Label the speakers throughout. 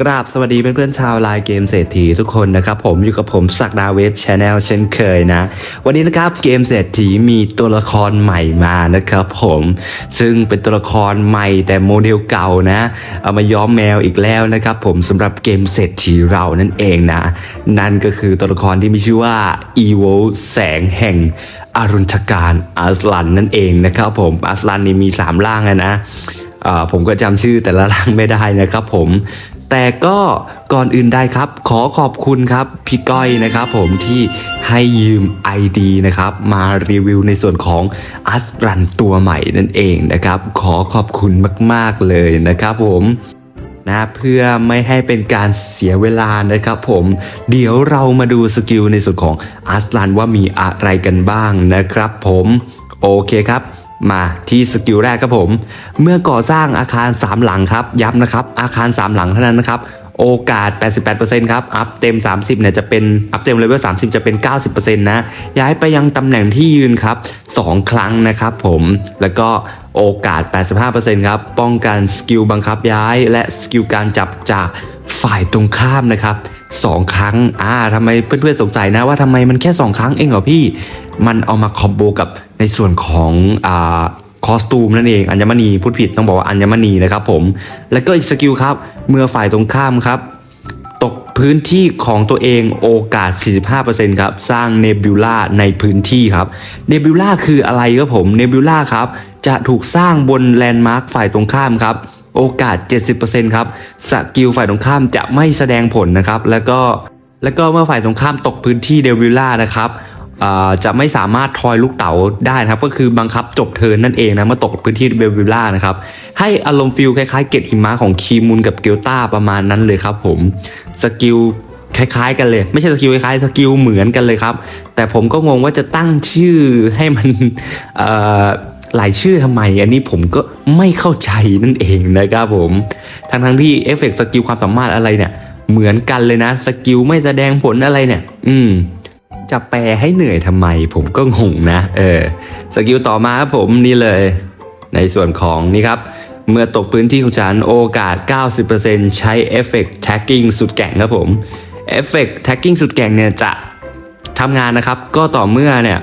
Speaker 1: กราบสวัสดีเพื่อนๆชาวไลน์เกมเศรษฐีทุกคนนะครับผมอยู่กับผมศักดาเวทชาแนลเช่นเคยนะ วันนี้นะครับเกมเศรษฐีมีตัวละครใหม่มานะครับผมซึ่งเป็นตัวละครใหม่แต่โมเดลเก่านะ เอามาย้อมแมวอีกแล้วนะครับผมสำหรับเกมเศรษฐีเรานั่นเองนะ นั่นก็คือตัวละครที่มีชื่อว่า e v o แสงแห่งอารุณชการอัสลันนั่นเองนะครับผมอัสลันนี่มีสามร่างอะนะผมก็จำชื่อแต่ละร่างไม่ได้นะครับผม แต่ก็ก่อนอื่นได้ครับ ขอขอบคุณครับพี่ก้อยนะครับผมที่ให้ยืม ID นะครับมารีวิวในส่วนของอัสรันตัวใหม่นั่นเองนะครับ ขอขอบคุณมาก ๆ เลยนะครับผมนะเพื่อไม่ให้เป็นการเสียเวลานะครับผมเดี๋ยวเรามาดูสกิลในส่วนของอัสลันว่ามีอะไรกันบ้างนะครับผม โอเคครับ มาที่สกิลแรกครับผม เมื่อก่อสร้างอาคาร 3 หลังครับ ย้ำนะครับ อาคาร 3 หลังเท่านั้นนะครับ โอกาส 88%ครับ อัพเต็ม 30 เนี่ยจะเป็น อัพเต็มเลเวล 30 จะเป็น 90%นะ ย้ายไปยังตำแหน่งที่ยืนครับ 2 ครั้งนะครับผม แล้วก็โอกาส 85%ครับ ป้องกันสกิลบังคับย้าย และสกิลการจับจากฝ่ายตรงข้ามนะครับ 2 ครั้ง อ่าทำไมเพื่อนๆสงสัยนะว่าทำไมมันแค่ 2 ครั้งเองเหรอพี่ มันเอามาคอมโบกับในส่วนของอ่าคอสตูมนั่นเองอัญมณีพูดผิดต้องบอกว่าอัญมณีนะครับผม แล้วก็อีกสกิลครับ เมื่อฝ่ายตรงข้ามครับ ตกพื้นที่ของตัวเองโอกาส 45%ครับ สร้างเนบิวล่าในพื้นที่ครับเนบิวล่าคืออะไรครับผมเนบิวล่าครับ จะถูกสร้างบนแลนด์มาร์คฝ่ายตรงข้ามครับ โอกาส 70%ครับสกิลฝ่ายตรงข้ามจะไม่แสดงผลนะครับ แล้วก็แล้วก็เมื่อฝ่ายตรงข้ามตกพื้นที่เดวิลล่านะครับ จะไม่สามารถทอยลูกเต๋าได้นะครับก็คือบังคับจบเทินนั่นเองนะมื่อตกพื้นที่เดวิลล่านะครับให้อารมณ์ฟิลคล้ายๆเกตหิมะของคีมุนกับเกลต้าประมาณนั้นเลยครับผมสกิลคล้ายๆกันเลย ไม่ใช่สกิลคล้ายๆสกิลเหมือนกันเลยครับ แต่ผมก็งงว่าจะตั้งชื่อให้มันหลายชื่อทำไม อันนี้ผมก็ไม่เข้าใจนั่นเองนะครับผมทั้งทั้งๆที่เอฟเฟกต์สกิลความสามารถอะไรเนี่ย เหมือนกันเลยนะ สกิลไม่แสดงผลอะไรเนี่ย อืม จะแปลให้เหนื่อยทำไม ผมก็งงนะ เออ สกิลต่อมาครับผมนี่เลย ในส่วนของนี่ครับ เมื่อตกพื้นที่ของฉันโอกาส 90%ใช้เอฟเฟกต์ tagging สุดแก่งครับผมเอฟเฟกต์ tagging สุดแก่งเนี่ยจะทำงานนะครับ ก็ต่อเมื่อเนี่ย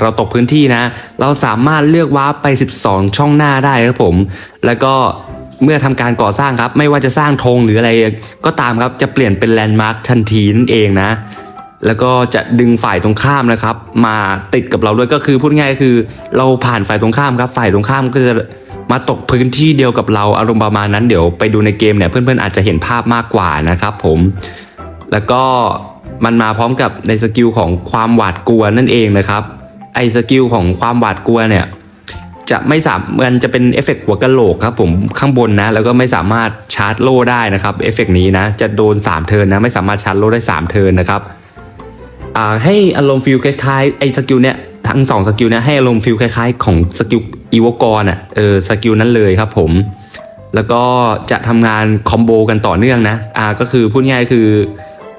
Speaker 1: เราตกพื้นที่นะ เราสามารถเลือกวาร์ปไป 12 ช่องหน้าได้ครับผม แล้วก็เมื่อทำการก่อสร้างครับ ไม่ว่าจะสร้างธงหรืออะไรก็ตามครับจะเปลี่ยนเป็นแลนด์มาร์คทันทีนั่นเองนะ แล้วก็จะดึงฝ่ายตรงข้ามนะครับ มาติดกับเราด้วยก็คือพูดง่ายคือ เราผ่านฝ่ายตรงข้ามครับ ฝ่ายตรงข้ามก็จะมาตกพื้นที่เดียวกับเราอารมณ์ประมาณนั้นเดี๋ยวไปดูในเกมเนี่ยเพื่อนๆอาจจะเห็นภาพมากกว่านะครับ ผม แล้วก็มันมาพร้อมกับในสกิลของความหวาดกลัวนั่นเองนะครับ ไอ้สกิลของความหวาดกลัวเนี่ยจะไม่สามมันจะเป็นเอฟเฟกต์หัวกะโหลกครับผมข้างบนนะ แล้วก็ไม่สามารถชาร์จโล่ได้นะครับเอฟเฟกต์นี้นะ จะโดน 3 เทิร์นนะ ไม่สามารถชาร์จโล่ได้ 3 เทิร์นนะครับ อ่าให้อารมณ์ฟิลคล้ายๆไอ้สกิลเนี้ยทั้งสองสกิลเนี้ยให้อารมณ์ฟิลคล้ายๆ ของสกิลอีวกรอะเออสกิลนั้นเลยครับผมแล้วก็จะทำงานคอมโบกันต่อเนื่องนะอ่าก็คือพูดง่ายๆคือ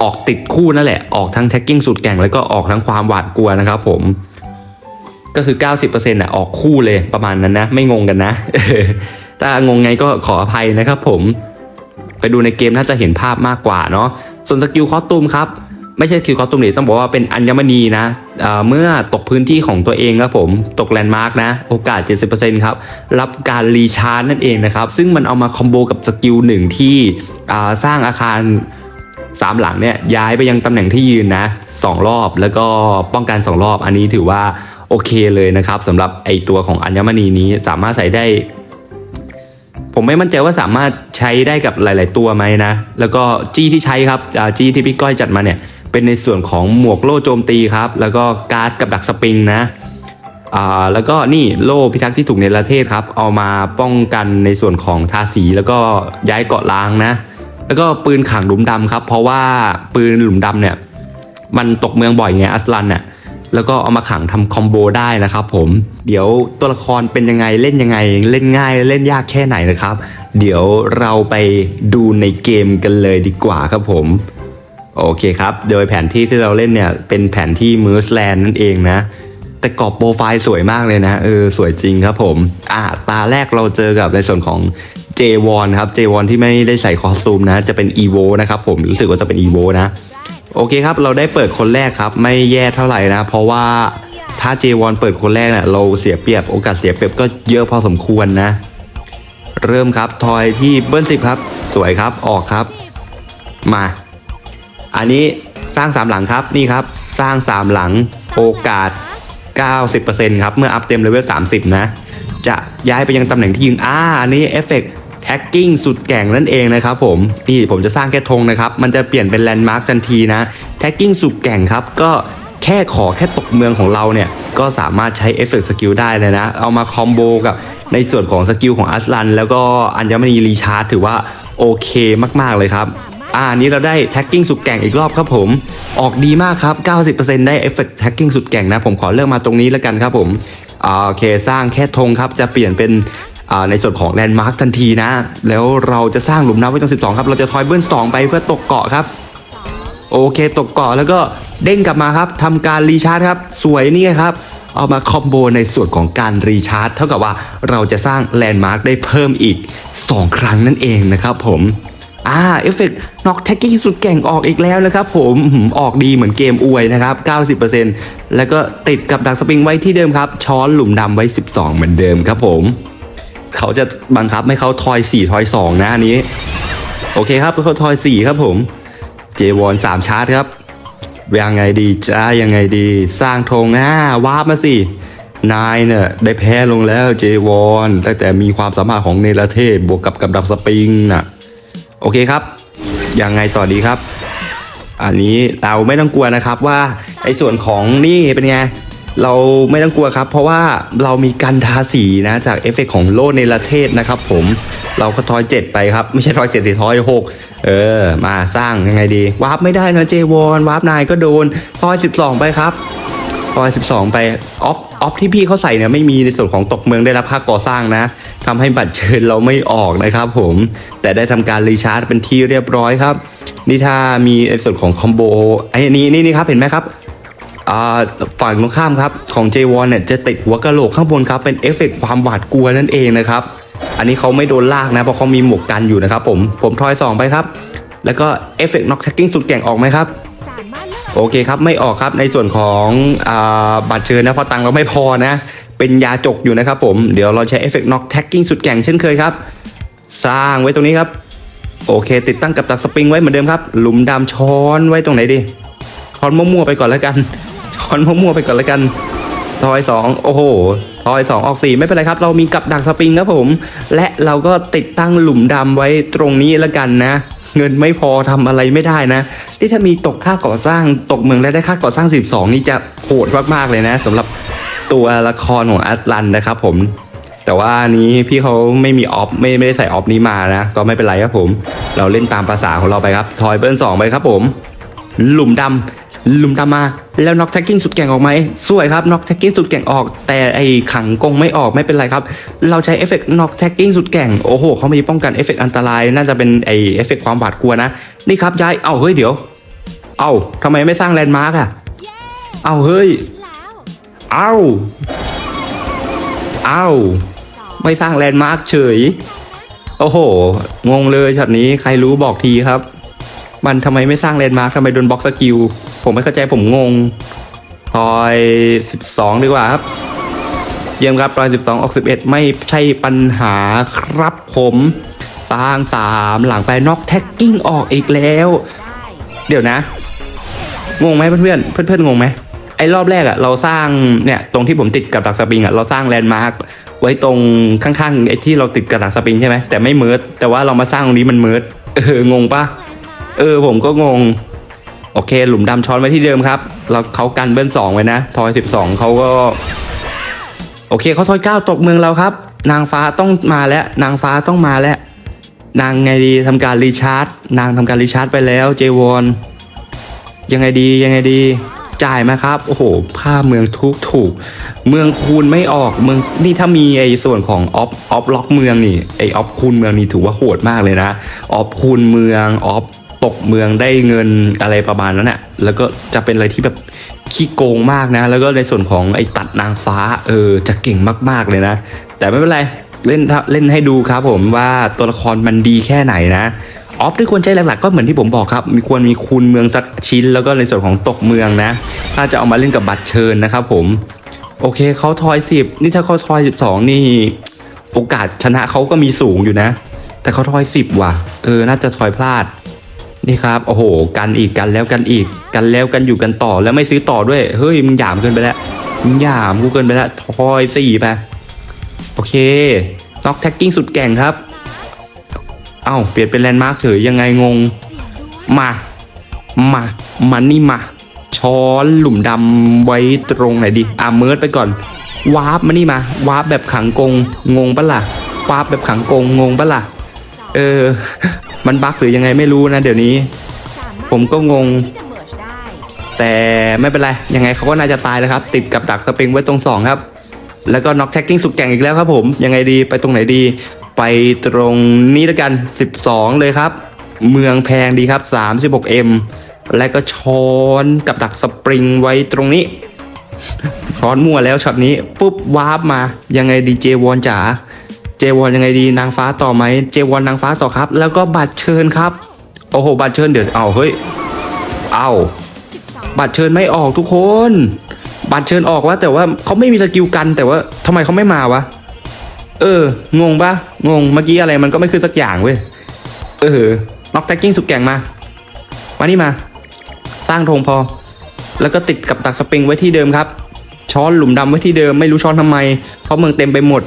Speaker 1: ออกติดคู่นั่นแหละ ออกทั้งแท็กกิ้งสุดแก่งแล้วก็ออกทั้งความหวาดกลัวนะครับผม ก็คือ 90%อะออกคู่เลยประมาณนั้นนะ ไม่งงกันนะ ถ้างงไงก็ขออภัยนะครับผม ไปดูในเกมน่าจะเห็นภาพมากกว่าเนาะส่วนสกิลคอสตูมครับ ไม่ใช่สกิลคอสตูมนี่ต้องบอกว่าเป็นอัญมณีนะเเมื่อตกพื้นที่ของตัวเองครับผมตกแลนด์มาร์กนะ โอกาส 70%ครับ รับการรีชาร์จนั่นเองนะครับ ซึ่งมันเอามาคอมโบกับสกิลหนึ่งที่สร้างอาคารสามหลังเนี่ยย้ายไปยังตำแหน่งที่ยืนนะสองรอบแล้วก็ป้องกันสองรอบอันนี้ถือว่าโอเคเลยนะครับสำหรับไอตัวของอัญมณีนี้สามารถใส่ได้ ผมไม่มั่นใจว่าสามารถใช้ได้กับหลาย ๆ ตัวไหมนะ แล้วก็จี้ที่ใช้ครับจี้ที่พี่ก้อยจัดมาเนี่ย เป็นในส่วนของหมวกโล่โจมตีครับ แล้วก็การ์ดกับดักสปริงนะอ่าแล้วก็นี่โล่พิทักษ์ที่ถูกในประเทศครับ เอามาป้องกันในส่วนของทาสีแล้วก็ย้ายเกาะล้างนะ แล้วก็ปืนขังหลุมดำครับ เพราะว่าปืนหลุมดำเนี่ย มันตกเมืองบ่อยไงอัสลันเนี่ยแล้วก็เอามาขังทำคอมโบได้นะครับผมเดี๋ยวตัวละครเป็นยังไงเล่นยังไง เล่นง่ายเล่นยากแค่ไหนนะครับ เดี๋ยวเราไปดูในเกมกันเลยดีกว่าครับผม โอเคครับ โดยแผนที่ที่เราเล่นเนี่ย เป็นแผนที่มือสแลนนั่นเองนะ แต่กรอบโปรไฟล์สวยมากเลยนะ เออ สวยจริงครับผม อ่าตาแรกเราเจอกับในส่วนของเจวอนครับเจวอนที่ไม่ได้ใส่คอสตูมนะ จะเป็นอีโวนะครับผม รู้สึกว่าจะเป็นอีโวนะ โอเคครับ เราได้เปิดคนแรกครับ ไม่แย่เท่าไหร่นะ เพราะว่าถ้าเจวอนเปิดคนแรกเนี่ยเราเสียเปรียบ โอกาสเสียเปรียบก็เยอะพอสมควรนะ เริ่มครับ ทอยที่เบิ้ลสิบครับ สวยครับ ออกครับ มา อันนี้สร้างสามหลังครับนี่ครับสร้างสามหลังโอกาส 90%ครับเมื่ออัพเต็มเลเวล30 นะ จะย้ายไปยังตำแหน่งที่ยืนอ่าอันนี้เอฟเฟกต์แท็กกิ้งสุดแก่งนั่นเองนะครับผม นี่ผมจะสร้างแค่ธงนะครับ มันจะเปลี่ยนเป็นแลนด์มาร์กทันทีนะแท็กกิ้งสุดแก่งครับ ก็แค่ขอแค่ตกเมืองของเราเนี่ย ก็สามารถใช้เอฟเฟกต์สกิลได้เลยนะ เอามาคอมโบกับในส่วนของสกิลของอัสลัน แล้วก็อัญมณีรีชาร์จถือว่าโอเคมากๆเลยครับ อ่าอันนี้เราได้แท็กกิ้งสุดแก่งอีกรอบครับผม ออกดีมากครับ 90%ได้เอฟเฟกต์แท็กกิ้งสุดแก่งนะ ผมขอเลือกมาตรงนี้แล้วกันครับผมโอเคสร้างแค่ธงครับจะเปลี่ยนเป็นในส่วนของแลนด์มาร์คทันทีนะ แล้วเราจะสร้างหลุมน้ำไว้ตรง12 ครับ เราจะทอยเบิ้ล2ไปเพื่อตกเกาะครับ โอเคตกเกาะแล้วก็เด้งกลับมาครับทำการรีชาร์จครับ สวยนี่ครับเอามาคอมโบในส่วนของการรีชาร์จเท่ากับว่าเราจะสร้างแลนด์มาร์คได้เพิ่มอีก 2 ครั้งนั่นเองนะครับผม อ่าเอฟเฟกต์น็อกแท็กกิ้งสุดแกร่งออกอีกแล้วนะครับผมออกดีเหมือนเกมอวยนะครับ 90%แล้วก็ติดกับดักสปริงไว้ที่เดิมครับ ช้อนหลุมดำไว้ 12 เหมือนเดิมครับผม เขาจะบังคับให้เขาทอย 4 ทอย 2 นะอันนี้ โอเคครับเขาทอย 4 ครับผม เจวอน3ชาร์จครับ ยังไงดีจ้ายังไงดี สร้างธงอ่าวาร์ปมาสินายเนี่ยได้แพ้ลงแล้วเจวอนตั้งแต่มีความสามารถของเนรเทพบวกกับกับดับสปริงน่ะ โอเคครับ ยังไงต่อดีครับ อันนี้เราไม่ต้องกลัวนะครับว่าไอ้ส่วนของนี่เป็นไงเราไม่ต้องกลัวครับ เพราะว่าเรามีกันทาสีนะจากเอฟเฟกต์ของโลเนประเทศนะครับผมเราก็ทอยเจ็ดไปครับ ไม่ใช่ทอยเจ็ดสิทอยหกเออ มาสร้างยังไงดีวาร์ปไม่ได้นะเจวอนวาร์ปนายก็โดนทอยสิบสองไปครับทอย12ไปออฟ ออฟที่พี่เขาใส่เนี่ยไม่มีในส่วนของตกเมืองได้รับค่าก่อสร้างนะทำให้บัตรเชิญเราไม่ออกนะครับผม แต่ได้ทำการรีชาร์จเป็นที่เรียบร้อยครับ นี่ถ้ามีในส่วนของคอมโบไอ้นี่นี่นี่ครับเห็นไหมครับอ่าฝั่งตรงข้ามครับของ J1 เนี่ยจะติดหัวกะโหลกข้างบนครับเป็นเอฟเฟกต์ความหวาดกลัวนั่นเองนะครับ อันนี้เขาไม่โดนลากนะเพราะเขามีหมวกกันอยู่นะครับผมผมทอยสองไปครับ แล้วก็เอฟเฟกต์น็อกแท็กกิ้งสุดแก่งออกไหมครับ โอเคครับไม่ออกครับในส่วนของอาบัตรเชิญนะเพราะตังเราไม่พอนะ เป็นยาจกอยู่นะครับผมเดี๋ยวเราใช้เอฟเฟกต์น็อกแท็กกิ้งสุดแก่งเช่นเคยครับ สร้างไว้ตรงนี้ครับ โอเค ติดตั้งกับตักสปริงไว้เหมือนเดิมครับ หลุมดำช้อนไว้ตรงไหนดีช้อนมั่วๆไปก่อนแล้วกัน ช้อนมั่วๆไปก่อนแล้วกันทอยสองโอ้โหทอยสองออกสี่ไม่เป็นไรครับ เรามีกับดักสปริงครับผม และเราก็ติดตั้งหลุมดำไว้ตรงนี้แล้วกันนะ เงินไม่พอทำอะไรไม่ได้นะที่ถ้ามีตกค่าก่อสร้างตกเมืองและได้ค่าก่อสร้าง 12 นี่จะโหดมากๆเลยนะสำหรับตัวละครของอัตลันนะครับผม แต่ว่านี้พี่เขาไม่มีออฟไม่ไม่ได้ใส่ออฟนี้มานะ ก็ไม่เป็นไรครับผม เราเล่นตามภาษาของเราไปครับ ทอยเบิร์นสองไปครับผม หลุมดำห ลุมดำมา แล้วน็อกแท็กกิ้งสุดแก่งออกไหมสวยครับน็อกแท็กกิ้งสุดแก่งออก แต่ไอขังกงไม่ออกไม่เป็นไรครับ เราใช้เอฟเฟกต์น็อกแท็กกิ้งสุดแก่งโอ้โหเขามีป้องกันเอฟเฟกต์อันตรายน่าจะเป็นไอเอฟเฟกต์ความบาดกลัวนะนี่ครับย้ายเอ้าเฮ้ยเดี๋ยว เอ้าทำไมไม่สร้างแลนด์มาร์กอะเอ้าเฮ้ยเอ้าเอ้าไม่สร้างแลนด์มาร์กเฉย โอ้โห งงเลยช็อตนี้ใครรู้บอกทีครับ มันทำไมไม่สร้างแลนด์มาร์คทำไมโดนบล็อกสกิล ผมไม่เข้าใจผมงงทอย12 ดีกว่าครับ เยี่ยมครับรอย12 ออก 11 ไม่ใช่ปัญหาครับผมสร้าง3หลังไปนอกแท็กกิ้งออกอีกแล้ว เดี๋ยวนะ งงไหมเพื่อนๆเพื่อนงงไหมไอ้รอบแรกอะเราสร้างเนี่ยตรงที่ผมติดกับดักสปริงอะเราสร้างแลนด์มาร์คไว้ตรงข้างๆไอ้ที่เราติดกับดักสปริงใช่ไหมแต่ไม่เมิร์ดแต่ว่าเรามาสร้างตรงนี้มันเมิร์ดเอองงปะเออผมก็งง อเค หลุมดำช้อนไว้ที่เดิมครับเราเขากันเบิ้ลสองไว้นะทอยสิบสองเขาก็ โอเคเขาทอยเก้าตกเมืองเราครับ นางฟ้าต้องมาแล้ว นางฟ้าต้องมาแล้ว นางไงดีทำการรีชาร์จ นางทำการรีชาร์จไปแล้ว เจวอนยังไงดียังไงดีจ่ายมาครับ โอ้โหค่าเมืองทุกถูก เมืองคูณไม่ออก เมืองนี่ถ้ามีไอ้ส่วนของออฟออฟล็อกเมืองนี่ไอ้ออฟคูณเมืองนี่ถือว่าโหดมากเลยนะออฟคูณเมืองออฟ ตกเมืองได้เงินอะไรประมาณนั้นน่ะแล้วก็จะเป็นอะไรที่แบบขี้โกงมากนะ แล้วก็ในส่วนของไอ้ตัดนางฟ้า เออ จะเก่งมากๆเลยนะ แต่ไม่เป็นไร เล่นเล่นให้ดูครับผมว่าตัวละครมันดีแค่ไหนนะ ออฟที่ควรใช้หลักๆ ก็เหมือนที่ผมบอกครับ มีควรมีคูณเมืองสักชิ้น แล้วก็ในส่วนของตกเมืองนะ ถ้าจะเอามาเล่นกับบัตรเชิญนะครับผม โอเคเขาทอยสิบนี่ถ้าเขาทอยสิบสองนี่ โอกาสชนะเขาก็มีสูงอยู่นะ แต่เขาทอยสิบว่ะ เออ น่าจะทอยพลาด นี่ครับโอ้โห กันอีกกันแล้วกันอีก กันแล้วกันอยู่กันต่อแล้วไม่ซื้อต่อด้วย เฮ้ยมึงหยามเกินไปแล้วมึงหยามกูเกินไปแล้วทอยสี่ไปโอเคน็อกแท็กกิ้งสุดแก่งครับ เอ้าเปลี่ยนเป็นแลนด์มาร์คเฉยยังไงงง มามามันนี่มา ช้อนหลุมดำไว้ตรงไหนดีอะเมิร์ดไปก่อนวาร์ปมานี่มาวาร์ปแบบขังกงงงปะล่ะวาร์ปแบบขังกงงงปะล่ะเออ มันบั๊กหรือยังไงไม่รู้นะเดี๋ยวนี้ ผมก็งง แต่ไม่เป็นไร ยังไงเขาก็น่าจะตายแล้วครับ ติดกับดักสปริงไว้ตรงสองครับ แล้วก็น็อกแท็กกิ้งสุดแก่งอีกแล้วครับผม ยังไงดีไปตรงไหนดี ไปตรงนี้แล้วกัน 12 เลยครับ เมืองแพงดีครับ 36M และก็ช้อนกับดักสปริงไว้ตรงนี้ช้อนมั่วแล้วช็อตนี้ปุ๊บวาร์ปมายังไงดีเจวอนจ๋า เจวอนยังไงดีนางฟ้าต่อไหมเจวอนนางฟ้าต่อครับ แล้วก็บัตรเชิญครับ โอ้โห บัตรเชิญเดี๋ยวเอาเฮ้ยเอาบัตรเชิญไม่ออกทุกคน บัตรเชิญออกว่าแต่ว่าเขาไม่มีสกิลกันแต่ว่าทำไมเขาไม่มาวะเออ งงปะงงเมื่อกี้อะไรมันก็ไม่ขึ้นสักอย่างเว้ยเออน็อกแท็กกิ้งสุดแก่งมามานี่มา สร้างธงพอ แล้วก็ติดกับดักสปริงไว้ที่เดิมครับ ช้อนหลุมดำไว้ที่เดิมไม่รู้ช้อนทำไม เพราะเมืองเต็มไปหมด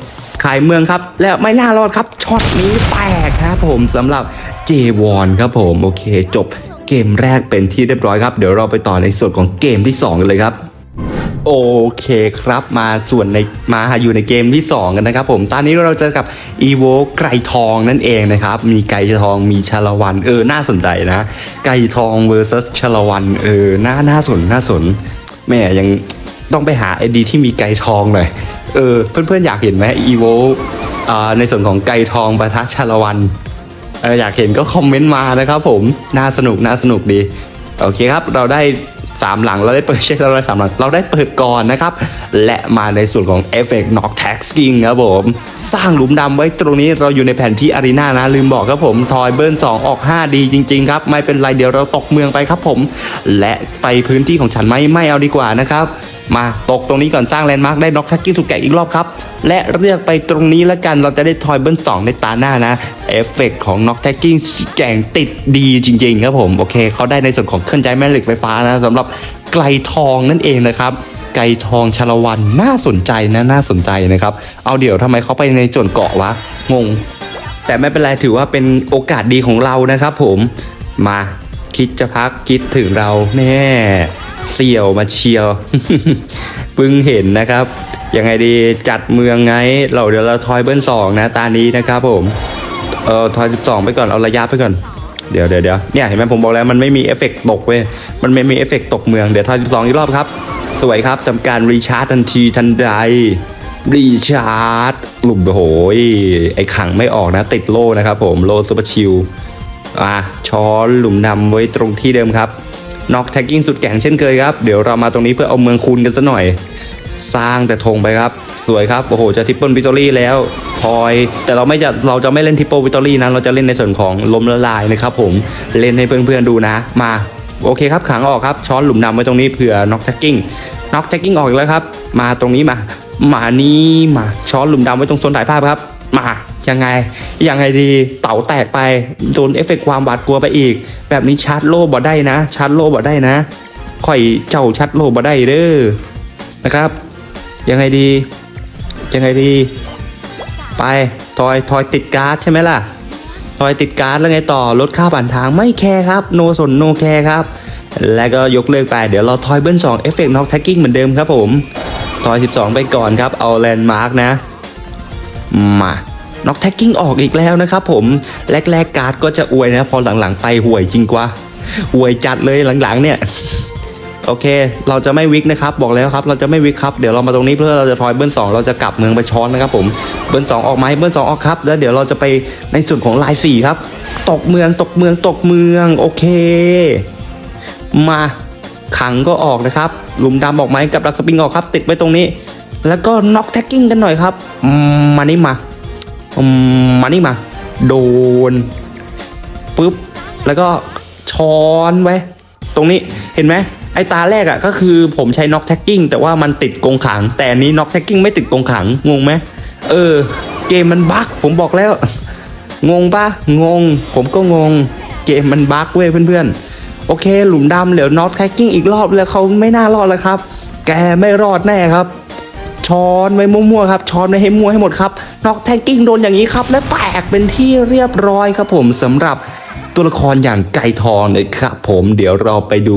Speaker 1: ขายเมืองครับ และไม่น่ารอดครับช็อตนี้แตกครับผมสำหรับเจวอนครับผมโอเคจบเกมแรกเป็นที่เรียบร้อยครับเดี๋ยวเราไปต่อในส่วนของเกมที่ 2 กันเลยครับโอเคครับมาส่วนในมาอยู่ในเกมที่ 2 กันนะครับผมตอนนี้เราจอกับ e v o ไก่ทองนั่นเองนะครับ มีไก่ทองมีชาละวันเออน่าสนใจนะ ไก่ทอง versus ชาละวันเออน่าน่าสนน่าสนแม่ยังต้องไปหาไอดีที่มีไก่ทองหน่อย เออเพื่อนๆอยากเห็นไหม e v o อ่าในส่วนของไก่ทองปะทะชาละวันออยากเห็นก็คอมเมนต์มานะครับผมน่าสนุกน่าสนุกดี โอเคครับ เราได้ 3 หลังเราได้เปิดเช็คเราได้สามหลัง เราได้เปิดก่อนนะครับ และมาในส่วนของ Effect Knock Taxing ครับผม สร้างหลุมดำไว้ตรงนี้เราอยู่ในแผนที่อารีนานะ ลืมบอกครับผม ทอยเบิร์น2 ออก 5 ดีจริง ๆ ครับ ไม่เป็นไรเดี๋ยวเราตกเมืองไปครับผม และไปพื้นที่ของฉันไหมไม่เอาดีกว่านะครับ มาตกตรงนี้ก่อนสร้างแลนด์มาร์คได้น็อกทักกิ้งถูกแกะอีกรอบครับ และเลือกไปตรงนี้แล้วกันเราจะได้ทอยเบิร์นสองในตาหน้านะ เอฟเฟกของน็อกแท็กกิ้งแกงติดดีจริง ๆ ครับผม โอเคเขาได้ในส่วนของเครื่องใจแม่เหล็กไฟฟ้านะสำหรับไกลทองนั่นเองนะครับไกลทองชลวันน่าสนใจนะน่าสนใจนะครับ เอาเดี๋ยวทำไมเขาไปในส่วนเกาะวะงง แต่ไม่เป็นไรถือว่าเป็นโอกาสดีของเรานะครับผมมาคิดจะพักคิดถึงเราแน่ เสี่ยวมาเชียวเพิ่งเห็นนะครับ ยังไงดีจัดเมืองไง เราเดี๋ยวเราทอยเบิ้ลสองนะตานี้นะครับผมเออทอยสิบสองไปก่อนเอาระยะไปก่อนเดี๋ยวเดี๋ยวเดี๋ยวเนี่ยเห็นไหมผมบอกแล้วมันไม่มีเอฟเฟกต์ตกเว้ยมันไม่มีเอฟเฟกต์ตกเมืองเดี๋ยวทอยสิบสองอีกรอบครับ สวยครับทำการรีชาร์จทันทีทันใดรีชาร์จหลุมโอ้โหยไอ้ขังไม่ออกนะ ติดโล่นะครับผมโล่ซูเปอร์ชิลอะช้อนหลุมนำไว้ตรงที่เดิมครับ น็อกแท็กกิ้งสุดแก่งเช่นเคยครับ เดี๋ยวเรามาตรงนี้เพื่อเอาเมืองคูณกันซะหน่อย สร้างแต่ธงไปครับ สวยครับ โอ้โห จะทิปเปิลวิตอรี่แล้วพอยแต่เราไม่จะเราจะไม่เล่นทิปเปิลวิตอรี่นะ เราจะเล่นในส่วนของลมละลายนะครับผม เล่นให้เพื่อนๆดูนะ มา โอเคครับขังออกครับ ช้อนหลุมนำไว้ตรงนี้เผื่อน็อกแท็กกิ้งน็อกแท็กกิ้งออกอีกแล้วครับ มาตรงนี้มา มานี่มา ช้อนหลุมดำไว้ตรงโซนถ่ายภาพครับ มายังไงยังไงดีเต่าแตกไปโดนเอฟเฟกต์ความหวาดกลัวไปอีก แบบนี้ชาร์จโล่บ่ได้นะ ชาร์จโล่บ่ได้นะค่อยเจ้าชาร์จโล่บ่ได้เด้อนะครับ ยังไงดี ยังไงดี ไปทอยทอยติดการ์ดใช่ไหมล่ะทอยติดการ์ดแล้วไงต่อลดค่าผ่านทางไม่แคร์ครับโนสนโนแคร์ครับ แล้วก็ยกเลิกไปเดี๋ยวเราทอยเบิ้ล2เอฟเฟกต์น็อกแท็กกิ้งเหมือนเดิมครับผมทอย 12 ไปก่อนครับเอาแลนด์มาร์กนะ มาน็อกแท็กกิ้งออกอีกแล้วนะครับผมแรกๆการ์ดก็จะอวยนะพอหลังๆไปห่วยจริงกว่าห่วยจัดเลยหลังๆเนี่ยโอเค เราจะไม่วิกนะครับ บอกแล้วครับ เราจะไม่วิกครับ เดี๋ยวเรามาตรงนี้เพื่อเราจะทอยเบิ้ลสองเราจะกลับเมืองไปช้อนนะครับผม เบิ้ลสองออกไหมเบิ้ลสองออกครับ แล้วเดี๋ยวเราจะไปในส่วนของลายสี่ครับ ตกเมือง ตกเมือง ตกเมือง โอเค มาขังก็ออกนะครับหลุมดำออกไหมกับดักสปริงออกครับ ติดไว้ตรงนี้ แล้วก็น็อกแท็กกิ้งกันหน่อยครับ อืม มานี่มาอืมมานี่มา โดนปุ๊บแล้วก็ช้อนไว้ ตรงนี้เห็นไหมไอตาแรกอะ่ะก็คือผมใช้น็อกแท็กกิ้งแต่ว่ามันติดกรงขัง แต่นี้น็อกแท็กกิ้งไม่ติดกรงขังงงไหมเออ เกมมันบั๊กผมบอกแล้ว งงปะงง ผมก็งง เกมมันบั๊กเว้ยเพื่อนๆ โอเค หลุมดำเหลือน็อกแท็กกิ้งอีกรอบแล้วเขาไม่น่ารอดแล้วครับ แกไม่รอดแน่ครับ ช้อนไว้มั่วๆครับช้อนไว้ให้มั่วให้หมดครับน็อกแท็กกิ้งโดนอย่างนี้ครับ และแตกเป็นที่เรียบร้อยครับผมสำหรับตัวละครอย่างไก่ทองเลยครับผมเดี๋ยวเราไปดู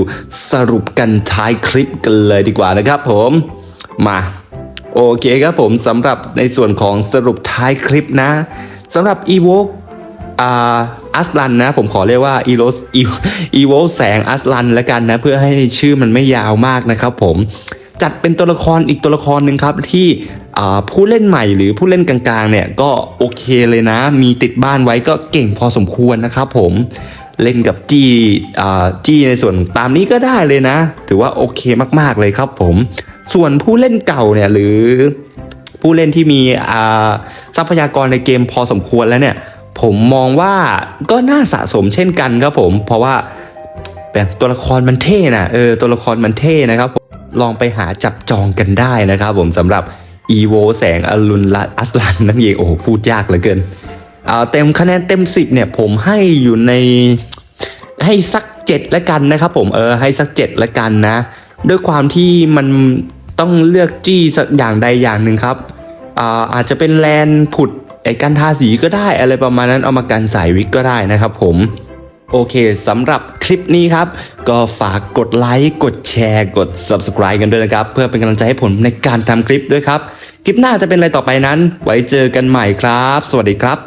Speaker 1: สรุปกันท้ายคลิปกันเลยดีกว่านะครับผมมาโอเคครับผมสำหรับในส่วนของสรุปท้ายคลิปนะสำหรับ e v o อ่าอัสลันนะผมขอเรียกว่า e v o e v o แสงอัสลันแล้วกันนะ เพื่อให้ชื่อมันไม่ยาวมากนะครับผม จัดเป็นตัวละครอีกตัวละครหนึ่งครับที่ผู้เล่นใหม่หรือผู้เล่นกลางๆเนี่ยก็โอเคเลยนะ มีติดบ้านไว้ก็เก่งพอสมควรนะครับผมเล่นกับจี้จี้ในส่วนตามนี้ก็ได้เลยนะ ถือว่าโอเคมากๆเลยครับผม ส่วนผู้เล่นเก่าเนี่ยหรือผู้เล่นที่มีทรัพยากรในเกมพอสมควรแล้วเนี่ย ผมมองว่าก็น่าสะสมเช่นกันครับผม เพราะว่าแบบตัวละครมันเท่นะเออตัวละครมันเท่นะครับผม ลองไปหาจับจองกันได้นะครับผมสำหรับ e v o แสงอรุณละอัสลันนั่นเองโอ้โหพูดยากเหลือเกินอ่าเต็มคะแนนเต็ม 10เนี่ยผมให้อยู่ในให้สักเจ็ดละกันนะครับผมเออให้สักเจ็ดละกันนะ ด้วยความที่มันต้องเลือกจี้สักอย่างใดอย่างหนึ่งครับอาอาจจะเป็นแลนผุดไอ้กันทาสีก็ได้อะไรประมาณนั้นเอามากันสายวิกก็ได้นะครับผม โอเคสำหรับคลิปนี้ครับ ก็ฝากกดไลค์กดแชร์กด subscribe กันด้วยนะครับ เพื่อเป็นกำลังใจให้ผมในการทำคลิปด้วยครับ คลิปหน้าจะเป็นอะไรต่อไปนั้น ไว้เจอกันใหม่ครับ สวัสดีครับ